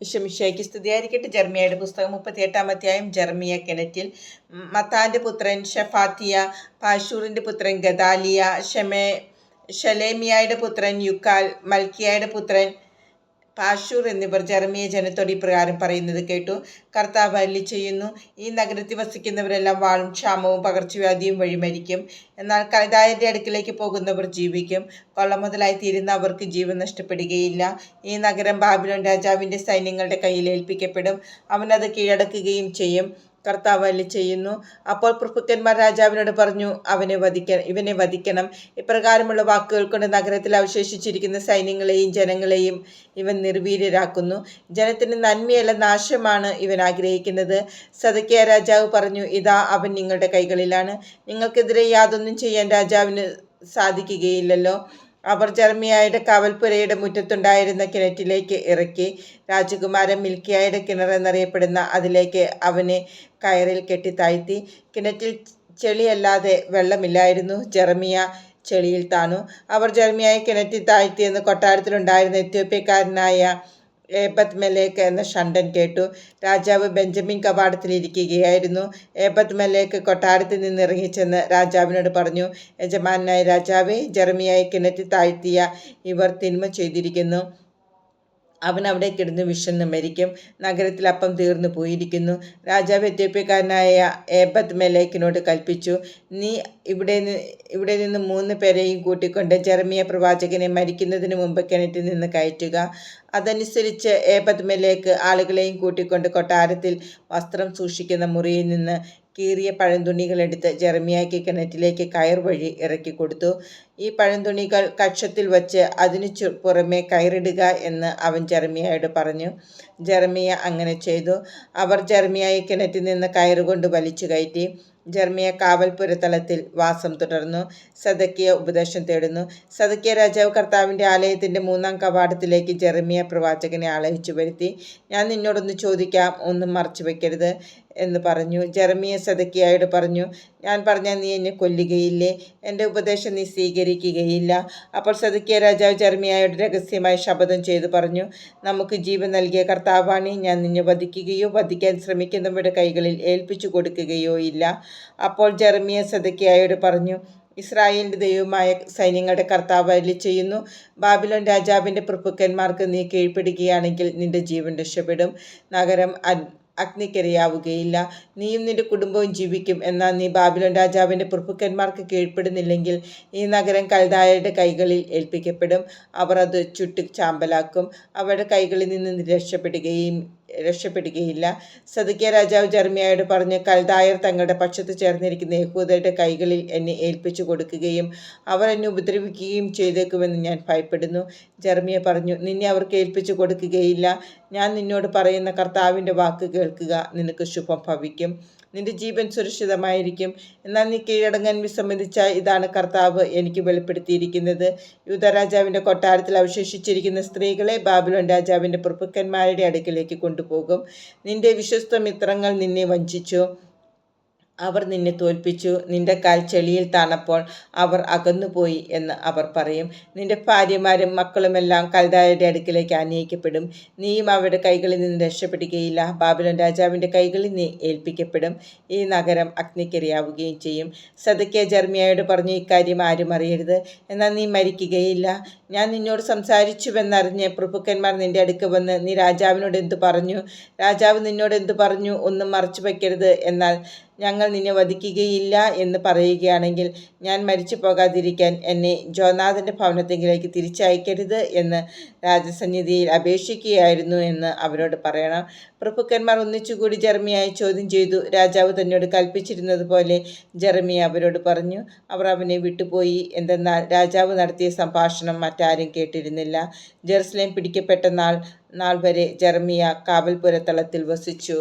വിഷമിഷയ്ക്ക് സ്തുതിയായിരിക്കട്ടെ. ജർമിയയുടെ പുസ്തകം മുപ്പത്തിയെട്ടാം അധ്യായം ജർമിയ കിണറ്റിൽ മത്താന്റെ പുത്രൻ ഷഫാത്തിയ പാഷൂറിന്റെ പുത്രൻ ഗദാലിയ ഷമേ ഷലേമിയായുടെ പുത്രൻ യുക്കാൽ മൽക്കിയായുടെ പുത്രൻ പാഷൂർ എന്നിവർ ജർമിയ ജനത്തോട് ഇപ്രകാരം പറയുന്നത് കേട്ടു. കർത്താവ് അല്ലി ചെയ്യുന്നു ഈ നഗരത്തിൽ വസിക്കുന്നവരെല്ലാം വാളും ക്ഷാമവും പകർച്ചവ്യാധിയും വഴി മരിക്കും. എന്നാൽ കൈതായന്റെ അടുക്കിലേക്ക് പോകുന്നവർ ജീവിക്കും. കൊള്ള മുതലായി തീരുന്ന അവർക്ക് ജീവൻ നഷ്ടപ്പെടുകയില്ല. ഈ നഗരം ബാബിലോൺ രാജാവിന്റെ സൈന്യങ്ങളുടെ കയ്യിൽ ഏൽപ്പിക്കപ്പെടും. അവനത് കീഴടക്കുകയും ചെയ്യും. കർത്താവ് അല്ലി ചെയ്യുന്നു? അപ്പോൾ പ്രഭുക്കന്മാർ രാജാവിനോട് പറഞ്ഞു അവനെ വധിക്ക ഇവനെ വധിക്കണം. ഇപ്രകാരമുള്ള വാക്കുകൾ കൊണ്ട് നഗരത്തിൽ അവശേഷിച്ചിരിക്കുന്ന സൈന്യങ്ങളെയും ജനങ്ങളെയും ഇവൻ നിർവീര്യരാക്കുന്നു. ജനത്തിന് നന്മയല്ല നാശമാണ് ഇവൻ ആഗ്രഹിക്കുന്നത്. സദക്കിയ രാജാവ് പറഞ്ഞു ഇതാ അവൻ നിങ്ങളുടെ കൈകളിലാണ്. നിങ്ങൾക്കെതിരെ യാതൊന്നും ചെയ്യാൻ രാജാവിന് സാധിക്കുകയില്ലല്ലോ. അവർ ജർമിയായുടെ കാവൽപ്പുരയുടെ മുറ്റത്തുണ്ടായിരുന്ന കിണറ്റിലേക്ക് ഇറക്കി രാജകുമാരൻ മിൽക്കിയായുടെ കിണർ എന്നറിയപ്പെടുന്ന അതിലേക്ക് അവനെ കയറിൽ കെട്ടി താഴ്ത്തി കിണറ്റിൽ ചെളിയല്ലാതെ വെള്ളമില്ലായിരുന്നു. ജെറമിയ ചെളിയിൽ താണു. അവർ ജെറമിയായെ കിണറ്റിൽ താഴ്ത്തിയെന്ന് കൊട്ടാരത്തിലുണ്ടായിരുന്ന എത്യോപ്യക്കാരനായ ഏബത് മെലേക്ക് എന്ന ഷണ്ടൻ കേട്ടു. രാജാവ് ബെഞ്ചമിൻ കവാടത്തിലിരിക്കുകയായിരുന്നു ഏബത് മെലേക്ക് കൊട്ടാരത്തിൽ നിന്ന് ഇറങ്ങിച്ചെന്ന് രാജാവിനോട് പറഞ്ഞു യജമാനായ രാജാവെ ജെറമിയായി കിണറ്റിൽ താഴ്ത്തിയ ഇവർ തിന്മ ചെയ്തിരിക്കുന്നു. അവൻ അവിടെ കിടന്ന് വിഷന്ന് മരിക്കും നഗരത്തിൽ അപ്പം തീർന്നു പോയിരിക്കുന്നു. രാജാവ് എത്യോപ്യക്കാരനായ ഏബത് മെലേക്കിനോട് കൽപ്പിച്ചു നീ ഇവിടെ ഇവിടെ നിന്ന് മൂന്ന് പേരെയും കൂട്ടിക്കൊണ്ട് ജെറമിയ പ്രവാചകനെ മരിക്കുന്നതിന് മുമ്പ് കിണറ്റിൽ നിന്ന് കയറ്റുക. അതനുസരിച്ച് ഏബത് മെലേക്ക് ആളുകളെയും കൂട്ടിക്കൊണ്ട് കൊട്ടാരത്തിൽ വസ്ത്രം സൂക്ഷിക്കുന്ന മുറിയിൽ നിന്ന് കീറിയ പഴന്തുണികളെടുത്ത് ജെറമിയായ്ക്ക് കിണറ്റിലേക്ക് കയർ വഴി ഇറക്കി കൊടുത്തു. ഈ പഴന്തുണികൾ കക്ഷത്തിൽ വച്ച് അതിനു പുറമെ കയറിടുക എന്ന് അവൻ ജെറമിയായോട് പറഞ്ഞു. ജെറമിയ അങ്ങനെ ചെയ്തു. അവർ ജെറമിയായെ കിണറ്റിൽ നിന്ന് കയറുകൊണ്ട് വലിച്ചു കയറ്റി. ജർമിയ കാവൽപുരത്തലത്തിൽ വാസം തുടർന്നു. സദക്കിയ ഉപദേശം തേടുന്നു. സദക്കിയ രാജാവ് കർത്താവിന്റെ ആലയത്തിന്റെ മൂന്നാം കവാടത്തിലേക്ക് ജെറമിയ പ്രവാചകനെ ആലോചിച്ചു വരുത്തി. ഞാൻ നിന്നോടൊന്ന് ചോദിക്കാം ഒന്നും മറച്ചു വെക്കരുത്. എന്ന് പറഞ്ഞു. ജെറമിയ സദക്കിയായോട് പറഞ്ഞു ഞാൻ പറഞ്ഞാൽ നീ എന്നെ കൊല്ലുകയില്ലേ? എന്റെ ഉപദേശം നീ സ്വീകരിക്കുകയില്ല. അപ്പോൾ സദക്കിയ രാജാവ് ജർമിയായോട് രഹസ്യമായി ശപഥം ചെയ്തു പറഞ്ഞു നമുക്ക് ജീവൻ നൽകിയ കർത്താവാണി ഞാൻ നിന്നെ വധിക്കുകയോ വധിക്കാൻ ശ്രമിക്കുന്നവരുടെ കൈകളിൽ ഏൽപ്പിച്ചു കൊടുക്കുകയോ ഇല്ല. അപ്പോൾ ജെറമിയ സദക്കിയായോട് പറഞ്ഞു ഇസ്രായേലിന്റെ ദൈവമായ സൈന്യങ്ങളുടെ കർത്താവ് അല്ലി ചെയ്യുന്നു ബാബിലോൺ രാജാവിന്റെ പ്രഭുക്കന്മാർക്ക് നീ കീഴ്പ്പെടുകയാണെങ്കിൽ നിന്റെ ജീവൻ രക്ഷപ്പെടും. നഗരം അഗ്നിക്കിരയാവുകയില്ല. നീയും നിന്റെ കുടുംബവും ജീവിക്കും. എന്നാൽ നീ ബാബിലോൺ രാജാവിന്റെ പ്രഭുക്കന്മാർക്ക് കീഴ്പ്പെടുന്നില്ലെങ്കിൽ ഈ നഗരം കൽതായയുടെ കൈകളിൽ ഏൽപ്പിക്കപ്പെടും. അവർ അത് ചുട്ടു ചാമ്പലാക്കും. അവരുടെ കൈകളിൽ നിന്ന് രക്ഷപ്പെടുകയും രക്ഷപ്പെടുകയില്ല. സദക്കിയ രാജാവ് ജർമിയായോട് പറഞ്ഞ് കൽദായർ തങ്ങളുടെ പക്ഷത്ത് ചേർന്നിരിക്കുന്ന യഹൂദയുടെ കൈകളിൽ എന്നെ ഏൽപ്പിച്ചു കൊടുക്കുകയും അവർ എന്നെ ഉപദ്രവിക്കുകയും ചെയ്തേക്കുമെന്ന് ഞാൻ ഭയപ്പെടുന്നു. ജർമിയ പറഞ്ഞു നിന്നെ അവർക്ക് ഏൽപ്പിച്ചു കൊടുക്കുകയില്ല. ഞാൻ നിന്നോട് പറയുന്ന കർത്താവിന്റെ വാക്ക് കേൾക്കുക നിനക്ക് ശുഭം ഭവിക്കും. നിന്റെ ജീവൻ സുരക്ഷിതമായിരിക്കും. എന്നാൽ നീ കീഴടങ്ങാൻ വിസമ്മതിച്ച ഇതാണ് കർത്താവ് എനിക്ക് വെളിപ്പെടുത്തിയിരിക്കുന്നത്. യൂതരാജാവിന്റെ കൊട്ടാരത്തിൽ അവശേഷിച്ചിരിക്കുന്ന സ്ത്രീകളെ ബാബിലോൺ രാജാവിന്റെ പ്രഭുക്കന്മാരുടെ അടുക്കിലേക്ക് കൊണ്ടുപോകും നിന്റെ വിശ്വസ്ത മിത്രങ്ങൾ നിന്നെ വഞ്ചിച്ചു. അവർ നിന്നെ തോൽപ്പിച്ചു. നിന്റെ കാൽ ചെളിയിൽ താണപ്പോൾ അവർ അകന്നുപോയി എന്ന് അവർ പറയും. നിന്റെ ഭാര്യമാരും മക്കളുമെല്ലാം കൽതായുടെ അടുക്കിലേക്ക് അനുയിക്കപ്പെടും നീയും അവരുടെ കൈകളിൽ നിന്ന് രക്ഷപ്പെടുകയില്ല. ബാബുലൻ രാജാവിന്റെ കൈകളിൽ നീ ഏൽപ്പിക്കപ്പെടും. ഈ നഗരം അഗ്നിക്കിരയാവുകയും ചെയ്യും. സദക്കിയ ജർമിയായോട് പറഞ്ഞു ഇക്കാര്യം ആരും അറിയരുത്. എന്നാൽ നീ മരിക്കുകയില്ല. ഞാൻ നിന്നോട് സംസാരിച്ചുവെന്നറിഞ്ഞ് പ്രഭുക്കന്മാർ നിന്റെ അടുക്ക് വന്ന് നീ രാജാവിനോട് എന്തു പറഞ്ഞു? രാജാവ് നിന്നോട് എന്തു പറഞ്ഞു? ഒന്നും മറച്ചു വയ്ക്കരുത്. എന്നാൽ ഞങ്ങൾ നിന്നെ വധിക്കുകയില്ല എന്ന് പറയുകയാണെങ്കിൽ ഞാൻ മരിച്ചു പോകാതിരിക്കാൻ എന്നെ ജോനാഥന്റെ ഭവനത്തെങ്കിലേക്ക് തിരിച്ചയക്കരുത് എന്ന് രാജസന്നിധിയിൽ അപേക്ഷിക്കുകയായിരുന്നു എന്ന് അവരോട് പറയണം. പ്രഭുക്കന്മാർ ഒന്നിച്ചുകൂടി ജർമിയായി ചോദ്യം ചെയ്തു. രാജാവ് തന്നോട് കൽപ്പിച്ചിരുന്നത് പോലെ ജർമിയ അവരോട് പറഞ്ഞു. അവർ അവനെ വിട്ടുപോയി. എന്തെന്നാൽ രാജാവ് നടത്തിയ സംഭാഷണം മറ്റാരും കേട്ടിരുന്നില്ല. ജെറുസലേം പിടിക്കപ്പെട്ട നാൾ നാൾ വരെ ജർമിയ കാവൽപുരത്തളത്തിൽ വസിച്ചു.